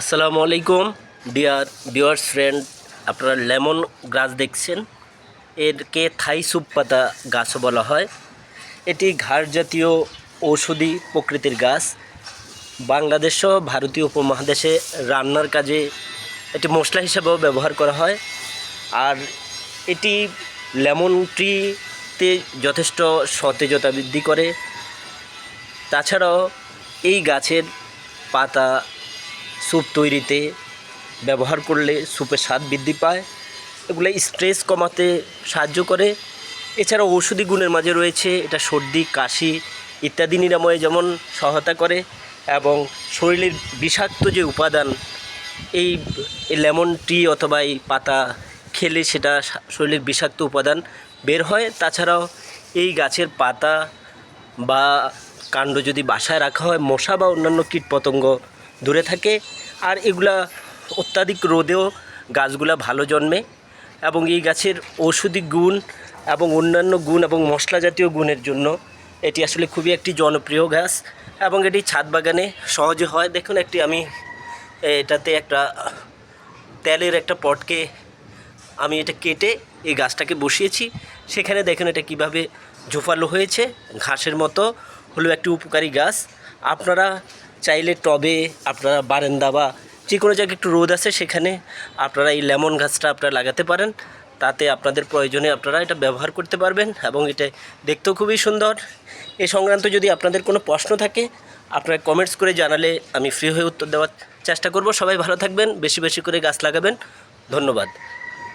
আসসালামু আলাইকুম dear viewers friend আপনারা লেমন গাছ দেখছেন। এরকে থাই সুপ পাতা গাছও বলা হয়। এটি ঘাড় জাতীয় ঔষধি প্রকৃতির গাছ। বাংলাদেশ সহ ভারতীয় উপমহাদেশে রান্নার কাজে এটি মশলা হিসাবেও ব্যবহার করা হয়। আর এটি লেমন ট্রিতে যথেষ্ট সতেজতা বৃদ্ধি করে। তাছাড়াও এই গাছের পাতা স্যুপ তৈরিতে ব্যবহার করলে স্যুপের স্বাদ বৃদ্ধি পায়। এগুলো স্ট্রেস কমাতে সাহায্য করে। এছাড়া ঔষধি গুণের মাঝে রয়েছে, এটা সর্দি, কাশি ইত্যাদি নিরাময়ে যেমন সহায়তা করে এবং শরীরের বিষাক্ত যে উপাদান, এই লেমন টি অথবা এই পাতা খেলে সেটা শরীরের বিষাক্ত উপাদান বের হয়। তাছাড়াও এই গাছের পাতা বা কাণ্ড যদি বাসায় রাখা হয়, মশা বা অন্যান্য কীটপতঙ্গ দূরে থাকে। আর এগুলা অত্যাধিক রোদেও গাছগুলা ভালো জন্মে এবং এই গাছের ঔষধি গুণ এবং অন্যান্য গুণ এবং মশলা জাতীয় গুণের জন্য এটি আসলে খুবই একটি জনপ্রিয় গাছ এবং এটি ছাদ বাগানে সহজে হয়। দেখুন, একটি আমি এটাতে একটা তেলের একটা পটকে আমি এটা কেটে এই গাছটাকে বসিয়েছি। সেখানে দেখুন, এটা কীভাবে ঝোপালো হয়েছে। ঘাসের মতো হলো একটি উপকারী গাছ। আপনারা চাইলে টবে আপনারা বারান্দা বা যে কোনো জায়গায় একটু রোদ আছে সেখানে আপনারা এই লেমন গাছটা আপনারা লাগাতে পারেন। তাতে আপনাদের প্রয়োজনে আপনারা এটা ব্যবহার করতে পারবেন এবং এটা দেখতেও খুবই সুন্দর। এ সংক্রান্ত যদি আপনাদের কোনো প্রশ্ন থাকে, আপনারা কমেন্টস করে জানালে আমি ফ্রি হয়ে উত্তর দেওয়ার চেষ্টা করব। সবাই ভালো থাকবেন, বেশি বেশি করে গাছ লাগাবেন। ধন্যবাদ।